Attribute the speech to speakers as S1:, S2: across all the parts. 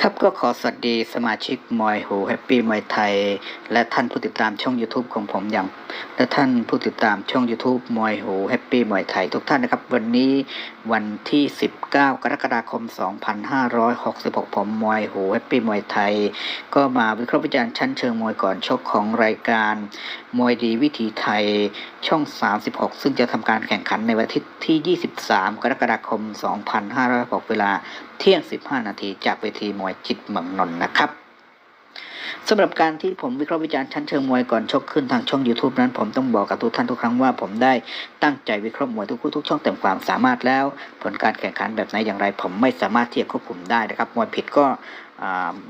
S1: ครับก็ขอสวัสดีสมาชิกมอยหูแฮปปี้มอยไทย และท่านผู้ติดตามช่อง YouTube ของผมอย่าง และท่านผู้ติดตามช่อง YouTube มอยหูแฮปปี้มอยไทยทุกท่านนะครับ วันนี้วันที่ 19 กรกฎาคม 2566 ผมมอยหูแฮปปี้มอยไทย ก็มาวิเคราะห์วิจารณ์ชั้นเชิงมวยก่อนชกของรายการมวยดีวิถีไทยช่อง 36 ซึ่งจะทำการแข่งขันในวันทิตย์ที่ 23 กรกฎาคม 2566 เวลาเที่ยง 15 นาทีจากเวทีมวยจิตเมืองนนท์นะครับสำหรับการที่ผมวิเคราะห์วิจารณ์ชั้นเชิงมวยก่อนชกขึ้นทางช่อง YouTube นั้นผมต้องบอกกับทุกท่านทุกครั้งว่าผมได้ตั้งใจวิเคราะห์มวยทุกคู่ทุกช่องเต็มความสามารถแล้ว ผลการแข่งขันแบบไหนอย่างไร ผมไม่สามารถที่จะควบคุมได้นะครับมวยผิดก็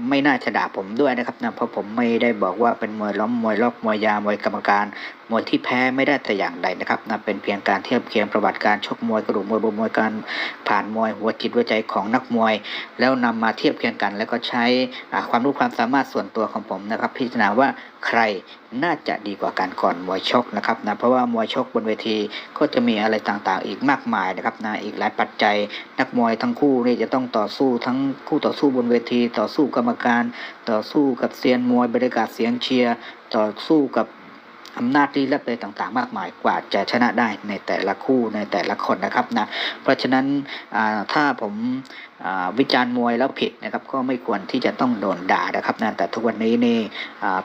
S1: ไม่น่าจะด่าผมด้วยนะครับนะเพราะผมไม่ได้บอกว่าเป็นมวยล้มมวยรอบมวยยามวยกรรมการมวยที่แพ้ไม่ได้แต่อย่างใดนะครับนะเป็นเพียงการเทียบเคียงประวัติการชกมวยกระดูกมวยบนมวยการผ่านมวยหัวจิตหัวใจของนักมวย แล้วนำมาเทียบเคียงกัน แล้วก็ใช้ความรู้ความสามารถส่วนตัวของผมนะครับ พิจารณาว่าใครน่าจะดีกว่ากันก่อนมวยชกนะครับนะเพราะว่ามวยชกบนเวทีก็จะมีอะไรต่างๆ อีกมากมายนะครับนะอีกหลายปัจจัย นักมวยทั้งคู่นี่จะต้องต่อสู้ทั้งคู่ต่อสู้บนเวทีต่อ่อสู้กรรมการ ต่อสู้กับเซียนมวยบรรยากาศเสียงเชียร์ต่อสู้กับอำนาจลี้ลับอะไรต่างๆ มากมายกว่าจะชนะได้ในแต่ละคู่ในแต่ละคนนะครับนะเพราะฉะนั้นถ้าผมวิจารณ์มวยแล้วผิดนะครับก็ไม่ควรที่จะต้องโดนด่านะครับนะแต่ทุกวันนี้นี่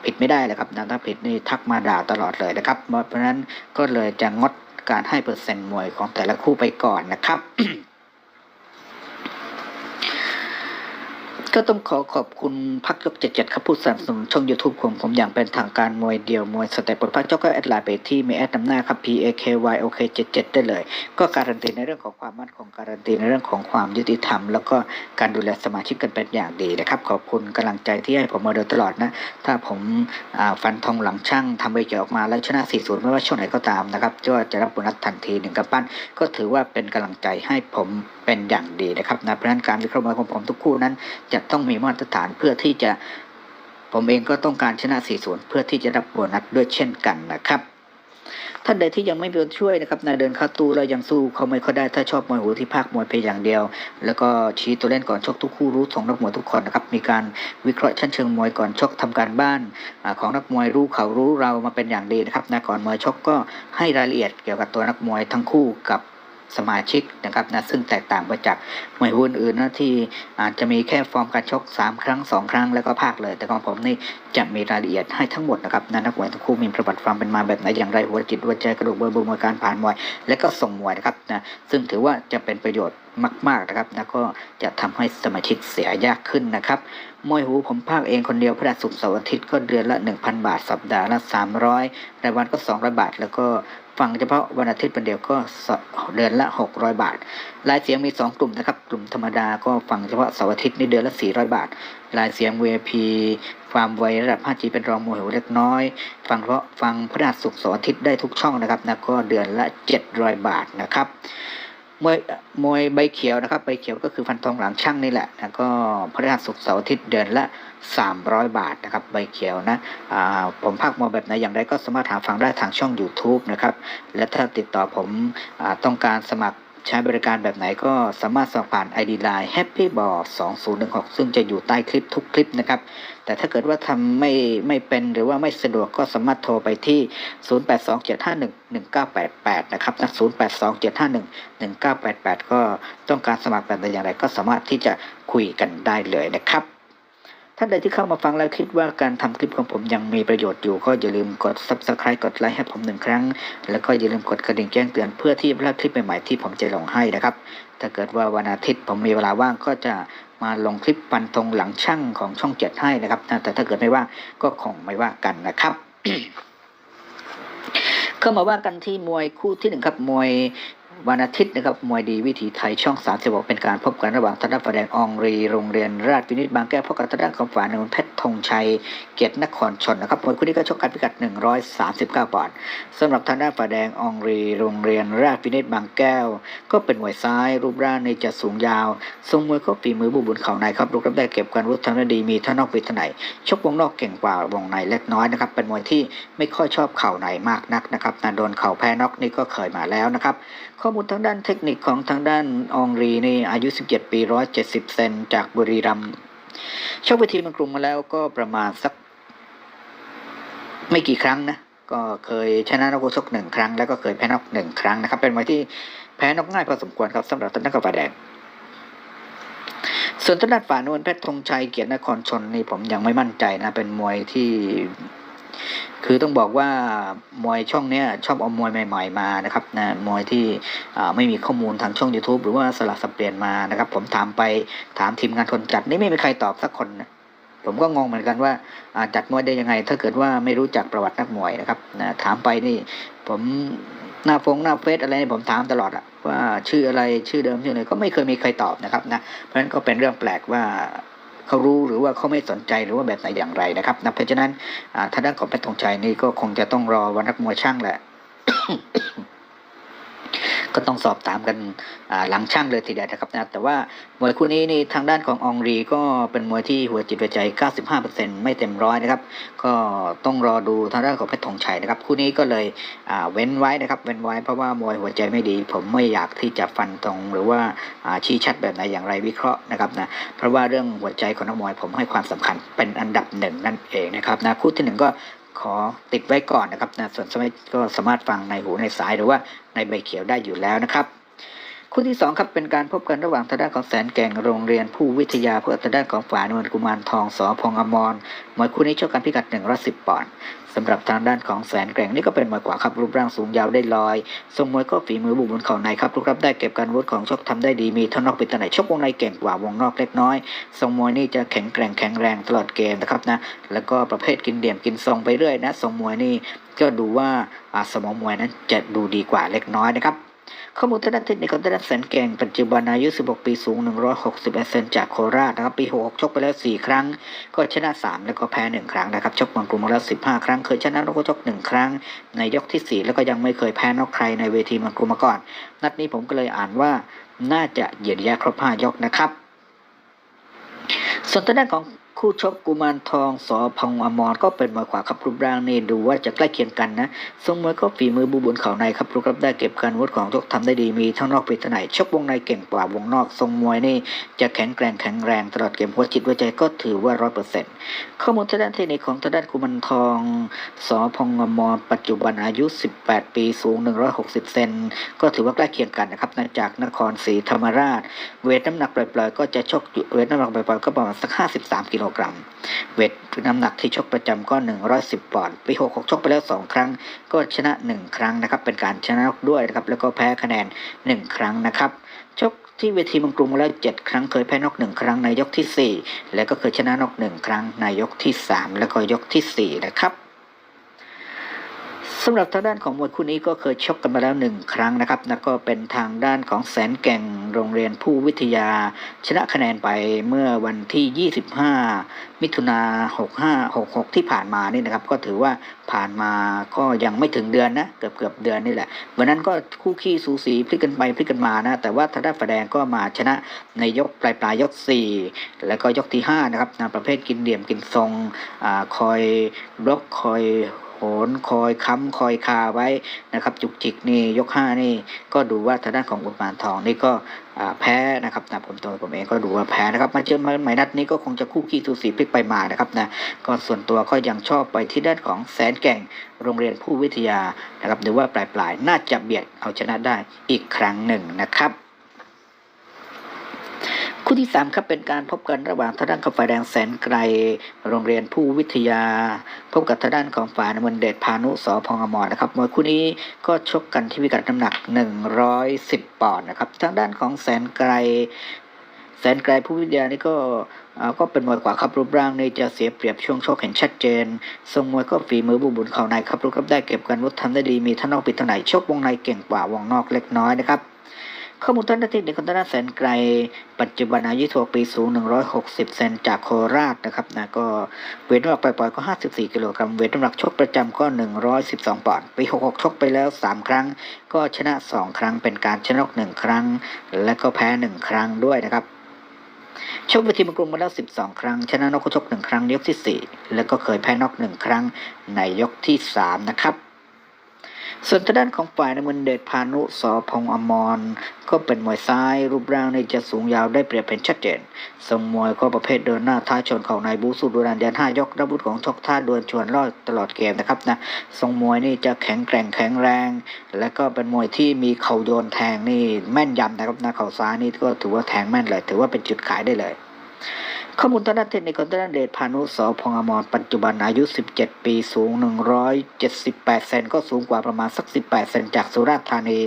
S1: ผิดไม่ได้เลยครับนะถ้าผิดนี่ทักมาด่าตลอดเลยนะครับ เพราะฉะนั้นก็เลยจะงดการให้เปอร์เซ็นต์มวยของแต่ละคู่ไปก่อนนะครับ ก็ต้องขอขอบคุณพักยกเจ็ดเจ็ดครับผู้สนับสนุนช่อง YouTube ของผมอย่างเป็นทางการมวยเดียวมวยสเต็ปบนพักเจ้าก็แอดไลน์ไปที่มีแอดนำหน้าครับ P A K Y O K 77ได้เลย ก็การันตีในเรื่องของความมั่นคงการันตีในเรื่องของความยุติธรรม แล้วก็การดูแลสมาชิกกันเป็นอย่างดีนะครับขอบคุณกำลังใจที่ให้ผมมาโดยตลอดนะ ถ้าผมฟันธงหลังช่างทำใบเกี่ยวออกมาแล้วชนะ 4-0 ไม่ว่าช่วงไหนก็ตามนะครับก็จะรับโบนัสทันทีหนึ่งกำปั้นก็ถือว่าเป็นกำลังใจให้ผม เป็นอย่างดีนะครับนะเพราะฉะนั้นการวิเคราะห์มวยของผมทุกคู่นั้น จะต้องมีมาตรฐานเพื่อที่จะผมเองก็ต้องการชนะ 4-0 เพื่อที่จะรับโบนัสด้วยเช่นกันนะครับท่านใดที่ยังไม่มีตัวช่วยนะครับนายเดินเข้าตู้แล้วยังสู้เขาไม่ค่อยได้ถ้าชอบมวยหูที่ภาคมวยเพียงอย่างเดียว แล้วก็ชี้ตัวเล่นก่อนชกทุกคู่รู้ของนักมวยทุกคนนะครับมีการวิเคราะห์ชั้นเชิงมวยก่อนชกทำการบ้านอของนักมวยรู้เขารู้เรามาเป็นอย่างดีนะครับนะก่อนมวยชกก็ให้รายละเอียดเกี่ยวกับตัวนักมวยทั้งคู่กับ สมาชิกนะครับนะซึ่งแตกต่างไปจากมวยหูอื่นนะที่อาจจะมีแค่ฟอร์มการชก 3 ครั้ง 2 ครั้งแล้วก็ภาคเลย แต่ของผมนี่จะมีรายละเอียดให้ทั้งหมดนะครับนะนักมวยทั้งคู่มีประวัติความเป็นมาแบบไหนอย่างไรหัวจิตหัวใจกระดูกเบอร์บุมวยการผ่านมวย และก็ส่งมวยนะครับนะซึ่งถือว่าจะเป็นประโยชน์มากๆนะครับนะก็จะทำให้สมาชิกเสียยากขึ้นนะครับมวยหูผมภาคเองคนเดียวพฤหัสศุกร์เสาร์อาทิตย์ก็เดือนละ 1,000 บาท สัปดาห์ละ 300 รายวันก็ 200 บาท แล้วก็ ฟังเฉพาะวันอาทิตย์วันเดียวก็เดือนละ 600 บาท รายเสียงมี 2 กลุ่มนะครับ กลุ่มธรรมดาก็ฟังเฉพาะเสาร์อาทิตย์นี่เดือนละ 400 บาท รายเสียง VIP ความไวระดับ 5G เป็นรองมือหูเล็กน้อย ฟังเพราะฟังพฤหัสศุกร์เสาร์อาทิตย์ได้ทุกช่องนะครับนะก็เดือนละ 700 บาทนะครับ มวยมวยใบเขียวนะครับใบเขียวก็คือฟันทองหลังช่างนี่แหละนะก็พฤหัสศุกร์เสาร์อาทิตย์เดือนละ 300 บาทนะครับใบเขียวนะผมภาคมวยแบบไหนอย่างไรก็สามารถหาฟังได้ทางช่อง YouTube นะครับและถ้าติดต่อผมอต้องการสมัคร ใช้บริการแบบไหนก็สามารถสอบผ่าน ID Line Happy Ball 2016 ซึ่งจะอยู่ใต้คลิปทุกคลิปนะครับ แต่ถ้าเกิดว่าทำไม่ไม่เป็นหรือว่าไม่สะดวกก็สามารถโทรไปที่ 0827511988 นะครับนะ0827511988 ก็ต้องการสมัครแบบใดอย่างไรก็สามารถที่จะคุยกันได้เลยนะครับ ท่านใดที่เข้ามาฟังแล้วคิดว่าการทำคลิปของผมยังมีประโยชน์อยู่ ก็อย่าลืมกด subscribe กดไลค์ให้ผมหนึ่งครั้ง แล้วก็อย่าลืมกดกระดิ่งแจ้งเตือนเพื่อที่จะไม่พลาดคลิปใหม่ๆที่ผมจะลงให้นะครับ ถ้าเกิดว่าวันอาทิตย์ผมมีเวลาว่างก็จะมาลงคลิปฟันธงหลังช่างของช่องเจ็ดให้นะครับ แต่ถ้าเกิดไม่ว่างก็คงไม่ว่ากันนะครับเข้ามาว่ากันที่มวยคู่ที่หนึ่งครับมวย วันอาทิตย์นะครับมวยดีวิถีไทยช่อง3 6เป็นการพบกันระหว่างทางด้านฝ่ายแดงองรี โรงเรียนราชวินิตบางแก้วพบกับทางด้านของฝ่ายนนเพชรธงชัย เกียรตินครชนนะครับมวยคู่นี้ก็ชกกันพิกัด 139ปอนด์สำหรับทางด้านฝ่ายแดงองรี โรงเรียนราชวินิตบางแก้ว ก็เป็นมวยซ้าย รูปร่างในจะสูงยาวทรงมวยก็ฝีมือบุบุญเข่าในครับลูกรับได้เก็บการวุฒิทางด้านดีมีท่านอกปิดทางไหนชกวงนอกเก่งกว่าวงในเล็กน้อยนะครับเป็นมวยที่ไม่ค่อยชอบเข่าในมากนักนะครับนาโดนเข่าแพ้น็อกนี่ก็เคยมาแล้วนะครับข้ข้อมูลทางด้านเทคนิคของทางด้านองรีนี่อายุ 17 ปี 170 เซนจากบุรีรัมย์ชกเวทีเมืองกรุงมาแล้วก็ประมาณสัก ไม่กี่ครั้งนะ ก็เคยชนะนกชกหนึ่งครั้ง แล้วก็เคยแพ้นกหนึ่งครั้งนะครับ เป็นมวยที่แพ้นอกง่ายพอสมควรครับสำหรับต้นนักกาแฟแดงส่วนต้นนัดฝ่านวลเพชรธงชัยเกียรตินครชนนี่ผมยังไม่มั่นใจนะ เป็นมวยที่ คือต้องบอกว่ามวยช่องเนี้ยชอบเอามวยใหม่ ๆมานะครับนะมวยที่ไม่มีข้อมูลทางช่อง YouTube หรือว่าสลับสับเปลี่ยนมานะครับ ผมถามไปถามทีมงานคนจัดนี่ไม่มีใครตอบสักคนนะผมก็งงเหมือนกันว่าจัดมวยได้ยังไง ถ้าเกิดว่าไม่รู้จักประวัตินักมวยนะครับนะถามไปนี่ผมหน้าฟงหน้าเฟซอะไรผมถามตลอดอะว่าชื่ออะไรชื่อเดิมชื่ออะไรก็ไม่เคยมีใครตอบนะครับนะเพราะฉะนั้นก็เป็นเรื่องแปลกว่า เขารู้หรือว่าเขาไม่สนใจหรือว่าแบบไหนอย่างไรนะครับนะเพราะฉะนั้นอ่าทางด้านของแพชรธงชัยนี่ก็คงจะต้องรอวันนักมวยช่างแหละ ก็ต้องสอบถามกันหลังช่างเลยทีเดียวนะครับนะแต่ว่ามวยคู่นี้นี่ทางด้านขององรีก็เป็นมวยที่หัวจิตหัวใจ 95%ไม่เต็มร้อยนะครับ ก็ต้องรอดูทางด้านของเพชรธงชัยนะครับคู่นี้ก็เลยเว้นไว้นะครับเว้นไว้เพราะว่ามวยหัวใจไม่ดี ผมไม่อยากที่จะฟันตรงหรือว่าอ่าชี้ชัดแบบไหนอย่างไรวิเคราะห์นะครับนะเพราะว่าเรื่องหัวใจของนักมวยผมให้ความสำคัญเป็นอันดับหนึ่งนั่นเองนะครับนะคู่ที่หนึ่งก็ ขอติดไว้ก่อนนะครับนะส่วนสมัยก็สามารถฟังในหูในสายหรือว่าในใบเขียวได้อยู่แล้วนะครับ คู่ที่สองครับเป็นการพบกันระหว่างทางด้านของแสนแก่งโรงเรียนผู้วิทยาเพื่อทางด้านของฝ่านวลกุมารทองสอพงอมรมวยคู่นี้ชกกันพิกัด110ปอนด์สำหรับทางด้านของแสนแกร่งนี่ก็เป็นมวยขวาครับรูปร่างสูงยาวได้ลอยทรงมวยก็ฝีมือบุกบนเข่าในครับลูกรับได้เก็บการวุฒิของชกทำได้ดีมีท่านอกเป็นตะไหนชกวงในเก่งกว่าวงนอกเล็กน้อยทรงมวยนี่จะแข็งแกร่งแข็งแรงตลอดเกมนะครับนะแล้วก็ประเภทกินเดี่ยมกินทรงไปเรื่อยนะทรงมวยนี่ก็ดูว่าอ่าสมองมวยนั้นจะดูดีกว่าเล็กน้อยนะครับ ข้อมูลทางด้านเทคนิคของทางด้านแสนแก่งปัจจุบันอายุ 16 ปีสูง 160เซนจากโคราชนะครับปี 66 ชกไปแล้ว 4 ครั้ง ก็ชนะ 3 แล้วก็แพ้ 1 ครั้งนะครับ ชกบางกลุ่มมาแล้ว 15 ครั้ง เคยชนะแล้วก็ชก 1 ครั้ง ในยกที่ 4 แล้วก็ยังไม่เคยแพ้นอกใครในเวทีบางกลุ่มมาก่อน นัดนี้ผมก็เลยอ่านว่าน่าจะเหยียดย่ครบ 5 ยกนะครับ ส่วนทางด้านของ คู่ชกกุมารทองสอพองอมรก็เป็นมวยขวาครับรูปร่างนี่ดูว่าจะใกล้เคียงกันนะทรงมวยก็ฝีมือบูบุญเข่าในครับรูปรับได้เก็บการวุฒิของชกทำได้ดีมีทั้งนอกปีทางไหนชกวงในเก่งกว่าวงนอกทรงมวยนี่จะแข็งแกร่งแข็งแรงตลอดเกมหัวจิตหัวใจก็ถือว่าร้อยเปอร์เซ็นต์ข้อมูลทางด้านเทคนิคของทางด้านกุมารทองสอพองอมรปัจจุบันอายุ 18 ปีสูง 160 เซนก็ถือว่าใกล้เคียงกันนะครับจากนครศรีธรรมราช เวทน้ำหนักปล่อยๆก็จะชกเวทน้ำหนักปล่อยๆก็ประมาณสัก 53กิโลกรัม เวทน้ำหนักที่ชกประจำก็ 110ปอนด์ปี66ชกไปแล้ว 2 ครั้ง ก็ชนะ 1 ครั้งนะครับ เป็นการชนะด้วยนะครับ แล้วก็แพ้คะแนน 1 ครั้งนะครับ ชกที่เวทีมังกรุงมาแล้ว 7 ครั้งเคยแพ้นอก1ครั้งในยกทีสี่4 แล้วก็เคยชนะนอก1ครั้งในยกที่ 3 แล้วก็ยกทีสี่4นะครับ สำหรับทางด้านของมวยคู่นี้ก็เคยชกกันมาแล้วหนึ่งครั้งนะครับแล้วก็เป็นทางด้านของแสนแก่งโรงเรียนผู้วิทยา ชนะคะแนนไปเมื่อวันที่ 25 มิถุนา65 66 ที่ผ่านมานี่นะครับ ก็ถือว่าผ่านมาก็ยังไม่ถึงเดือนนะเกือบเกือบเดือนนี่แหละวันนั้นก็คู่ขี้สูสีพลิกกันไปพลิกกันมานะแต่ว่าทางด้านฝ่ายแดงก็มาชนะในยกปลายปลายยก 4 แล้วก็ยกที่5นะครับนะประเภทกินเหลี่ยมกินทรงอคอยบล็อกคอย โหนคอยค้ำคอยคาไว้นะครับ จุกจิกนี่ยกห้านี่ก็ดูว่าทางด้านของอุตมานทองนี่ก็แพ้นะครับนะผมตัวผมเองก็ดูว่าแพ้นะครับมาเจอมาใหม่นัดนี้ก็คงจะคู่ขี้สูสีพลิกไปมานะครับนะก็ส่วนตัวก็ยังชอบไปที่ด้านของแสนแก่งโรงเรียนผู้วิทยานะครับหรือว่าปลายๆ น่าจะเบียดเอาชนะได้อีกครั้งหนึ่งนะครับ คู่ที่สามครับเป็นการพบกันระหว่างทางด้านของฝ่ายแดงแสนไกล โรงเรียนผู้วิทยา พบกับทางด้านของฝ่ายน้ำเงินเดชพานุสอพองอมรนะครับมวยคู่นี้ก็ชกกันที่พิกัดน้ำหนัก 110 ปอนด์นะครับทางด้านของแสนไกล แสนไกลผู้วิทยานี่ก็อ่าก็เป็นมวยขวาครับรูปร่างนี่จะเสียเปรียบช่วงชกเห็นชัดเจน ทรงมวยก็ฝีมือบุบุญเข่าในครับรูปรับได้เก็บกันวุฒิทำได้ดีมีท่านนอกปิดทางไหนชกวงในเก่งกว่าวงนอกเล็กน้อยนะครับ ข้อมูลทางด้านทคนิคของทางด้านแสนไกล ปัจจุบันอายุ26ปีสูง 160 เซนจากโคราชนะครับนะก็เวทน้ำหนักปล่อยๆก็ 54 กิโลกรัมเวทน้ำหนักชกประจำก็ 112 ปอนด์ปี 66 ชกไปแล้ว 3 ครั้ง ก็ชนะ 2 ครั้งเป็นการชนะ1ครั้ง และก็แพ้ 1 ครั้งด้วยนะครับชกเวทีมกรุงมาแล้ว 12 ครั้ง ชนะนอกคู่ชก1ครั้งในยกที่ 4 แล้วก็เคยแพ้นอก1ครั้งในยกที่ 3 นะครับ ส่วนทางด้านของฝ่ายน้ำเงินเดชพานุสอพงอมร ก็เป็นมวยซ้าย รูปร่างในจะสูงยาวได้เปรียบเป็นชัดเจนทรงมวยก็ประเภทเดินหน้าท้าชนเข่าในบูสู้ดูดันยันห้ายกรับบุธของชกท่าดวลชวนรอดตลอดเกมนะครับนะทรงมวยนี่จะแข็งแกร่งแข็งแรง และก็เป็นมวยที่มีเข่าโยนแทงนี่แม่นยำนะครับนะเข่าซ้ายนี่ก็ถือว่าแทงแม่นเลย ถือว่าเป็นจุดขายได้เลย ข้อมูลทางด้านเทคนิคของทางด้านเดชพานุสอพงอมรปัจจุบันอายุ 17 ปีสูง 178 เซนก็สูงกว่าประมาณสัก 18 เซนจากสุราษฎร์ธานี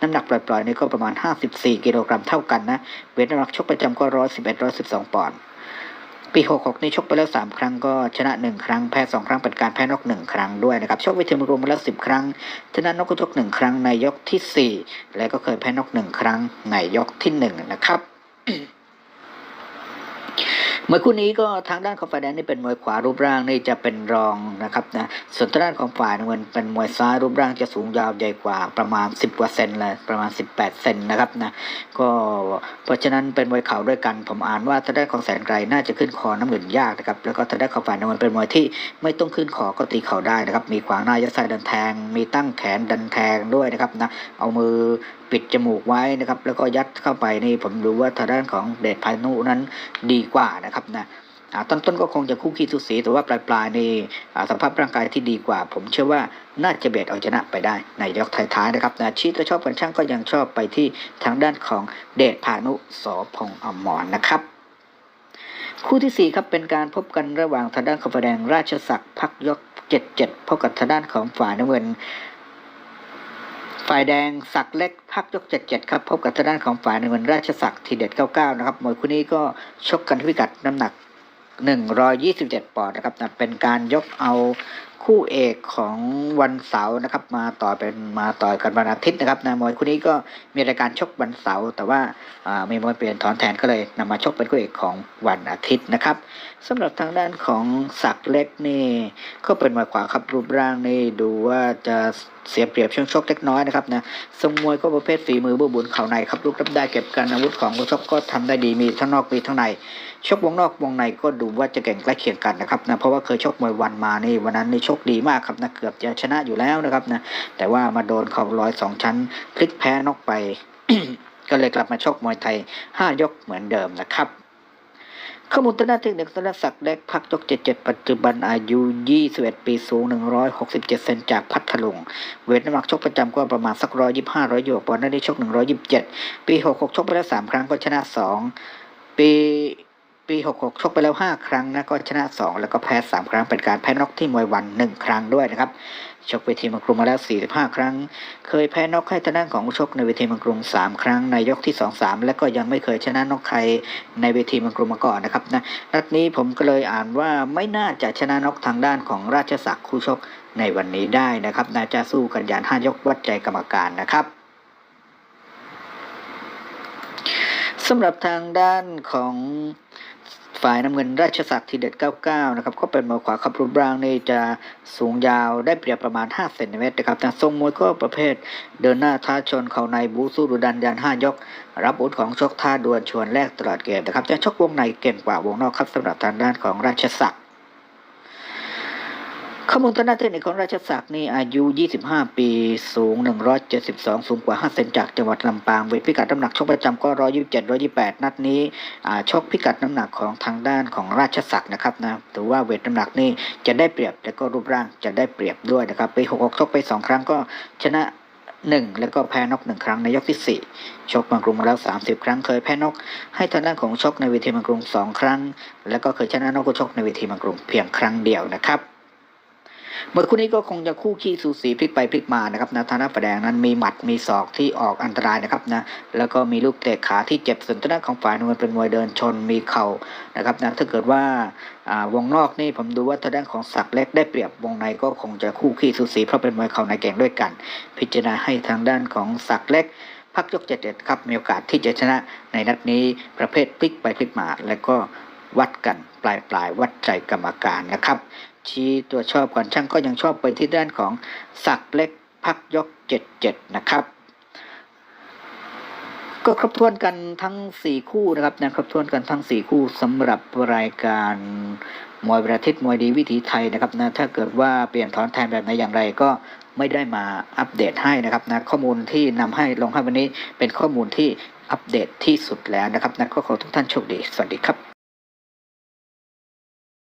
S1: น้ำหนักปล่อยๆนี่ก็ประมาณ 54 กิโลกรัมเท่ากันนะ เวทน้ำหนักชกประจำก็ 111 112 ปอนด์ปี 66 นี่ชกไปแล้ว 3 ครั้งก็ชนะ 1 ครั้งแพ้ 2 ครั้งเป็นการแพ้นอก 1 ครั้งด้วยนะครับชกเวทีรวมมาแล้ว 10 ครั้ง ชนะนอกกระทก1ครั้งในยกทีสี่ 4 และก็เคยแพ้นอก 1 ครั้งในยกที่ 1 นะครับ มวยคู่นี้ก็ทางด้านของฝ่ายแดงนี่เป็นมวยขวารูปร่างนี่จะเป็นรองนะครับนะส่วนทางด้านของฝ่ายน้ำเงินเป็นมวยซ้ายรูปร่างจะสูงยาวใหญ่กว่าประมาณ 10กว่าเซนเลยประมาณ 18เซนนะครับนะก็เพราะฉะนั้นเป็นมวยเข่าด้วยกัน ผมอ่านว่าทางด้านของแสนไกลน่าจะขึ้นคอน้ำเงินยากนะครับแล้วก็ทางด้านของฝ่ายน้ำเงินเป็นมวยที่ไม่ต้องขึ้นคอก็ตีเข่าได้นะครับมีขวางหน้ายัดไส้ดันแทง มีตั้งแขนดันแทงด้วยนะครับนะเอามือปิดจมูกไว้นะครับแล้วก็ยัดเข้าไปนี่ผมรู้ว่าทางด้านของเดชพานุนั้นดีกว่านะครับนะอ่าต้นก็คงจะคู่ขี้สูสีแต่ว่าปลายๆนี่อ่าสภาพร่างกายที่ดีกว่า ผมเชื่อว่าน่าจะเบียดเอาชนะไปได้ในยกท้ายๆนะครับนะชีตและชอบกันช่างก็ยังชอบไปที่ทางด้านของเดชพานุสอพงอมรนะครับ คู่ที่สี่ครับเป็นการพบกันระหว่างทางด้านของแดงราชศักดิ์พักยกเจ็ดเจ็ดพบกับทางด้านของฝ่ายน้ำเงิน ฝ่ายแดงศักเล็กพักยกเจ็ดเจ็ดครับ พบกับทางด้านของฝ่ายใน้ำเงินราชศักดิ์ทีเด็ดเก้าเก้านะครับมวยคู่นี้ก็ชกกันที่พิกัดน้ำหนัก127ปอนด์นะครับนะเป็นการยกเอาคู่เอกของวันเสาร์นะครับ มาต่อเป็นมาต่อยกันวันอาทิตย์นะครับนะมวยคู่นี้ก็มีรายการชกวันเสาร์แต่ว่าอ่ามีมวยเปลี่ยนถอนแทนก็เลยนำมาชกเป็นคู่เอกของวันอาทิตย์นะครับสำหรับทางด้านของศักเล็กนี่ก็เป็นมวยขวาครับรูปร่างนี่ดูว่าจะ เสียเปรียบช่วงชกเล็กน้อยนะครับนะทรงมวยก็ประเภทฝีมือเบื้อบุญเข่าในครับลูกรับได้เก็บการอาวุธของชกก็ทำได้ดีมีทั้งนอกมีทั้งในชกวงนอกวงในก็ดูว่าจะเก่งใกล้เคียงกันนะครับนะเพราะว่าเคยชกมวยวันมานี่วันนั้นนี่ชกดีมากครับนะเกือบจะชนะอยู่แล้วนะครับนะแต่ว่ามาโดนเข่าร้อยสองชั้นพลิกแพ้นอกไป ก็เลยกลับมาชกมวยไทยห้ายกเหมือนเดิมนะครับ ข้อมูลทางด้านเทคนิคสรศักดิ์เล็กพักยก 77 ปัจจุบันอายุ 21 ปีสูง 167 เซนจากพัทลุง เวทน้ำหนักชกประจำก็ประมาณสักร้อยยี่ห้าร้อยหยกปอนด์นั้นได้ชก 127 ปี 66 ชกไปแล้ว 3 ครั้งก็ชนะ 2 ปีปี 66 ชกไปแล้ว 5 ครั้งนะก็ชนะ 2 แล้วก็แพ้ 3 ครั้งเป็นการแพ้น็อกที่มวยวัน 1 ครั้งด้วยนะครับ ชกเวทีมังกรมาแล้ว 45 ครั้ง เคยแพ้น็อกให้ทางด้านของชกในเวทีมังกร3ครั้งในยกที่ 2 3 และก็ยังไม่เคยชนะน็อกใครในเวทีมังกรมาก่อนนะครับนะนัดนี้ผมก็เลยอ่านว่าไม่น่าจะชนะน็อกทางด้านของราชศักดิ์คู่ชกในวันนี้ได้นะครับน่าจะสู้กันยานห้ายกวัดใจกรรมการนะครับสำหรับทางด้านของ ฝ่ายน้ำเงินราชศักดิ์ทีเด็ด 99 นะครับก็เป็นมวยขวาขับรูปร่างนี่จะสูงยาวได้เปรียบประมาณ 5 เซนติเมตรนะครับแต่ทรงมวยก็ประเภท เดินหน้าท้าชนเข่าในบูสู้ดุดันยัน 5 ยก รับอุดของชกท่าดวลชวนแรกตลอดเกมนะครับจะชกวงในเก่งกว่าวงนอกครับสำหรับทางด้านของราชศักดิ์ ข้อมูลทางด้าเทคนิคของราชศักดิ์นี่อายุ 25 ปี สูง 172 สูงกว่า 5 เซนจากจังหวัดลำปางเวทพิกัดน้ำหนักชกประจำก็ 127 128 นัดนี้ชกพิกัดน้ำหนักของทางด้านของราชศักดิ์นะครับนะถือว่าเวทน้ำหนักนี่จะได้เปรียบและก็รูปร่างจะได้เปรียบด้วยนะครับไป66ชกไป 2 ครั้งก็ชนะ1แล้วก็แพ้นกหนึ่งครั้งในยกที่4ชกมังกรุงมาแล้ว30ครั้งเคยแพ้นก ให้ทางด้านของชกในเวทีมังกรุง2ครั้ง แล้วก็เคยชนะนกก็ชกในเวทีมังกรุงเพียงครั้งเดียวนะครับ เมื่อคู่นี้ก็คงจะคู่ขี้สูสีพลิกไปพลิกมานะครับนะทางด้านฝ่ายแดงนั้นมีหมัดมีศอกที่ออกอันตรายนะครับนะแล้วก็มีลูกเตะขาที่เจ็บส่วนทางด้านของฝ่ายน้ำเงินเป็นมวยเดินชนมีเข่านะครับนะถ้าเกิดว่าวงนอกนี่ผมดูว่าทางด้านของศักเล็กได้เปรียบวงในก็คงจะคู่ขี้สูสีเพราะเป็นมวยเข่าในเก่งด้วยกัน พิจารณาให้ทางด้านของศักเล็กพักยกเจ็ดเด็ดครับมีโอกาสที่จะชนะในนัดนี้ประเภทพลิกไปพลิกมา แล้วก็วัดกันปลายปลายๆวัดใจกรรมการนะครับ ชี้ตัวชอบก่อนช่างก็ยังชอบไปที่ด้านของศักเล็กพักยกเจ็ดเจ็ดนะครับ ก็ครบถ้วนกันทั้งสี่คู่นะครับนะครบถ้วนกันทั้งสี่คู่สำหรับรายการมวยประทิตมวยดีวิถีไทยนะครับนะถ้าเกิดว่าเปลี่ยนถอนแทนแบบไหนอย่างไรก็ไม่ได้มาอัปเดตให้นะครับนะข้อมูลที่นำให้ลงให้วันนี้เป็นข้อมูลที่อัปเดตที่สุดแล้วนะครับนะก็ขอทุกท่านโชคดี สวัสดีครับ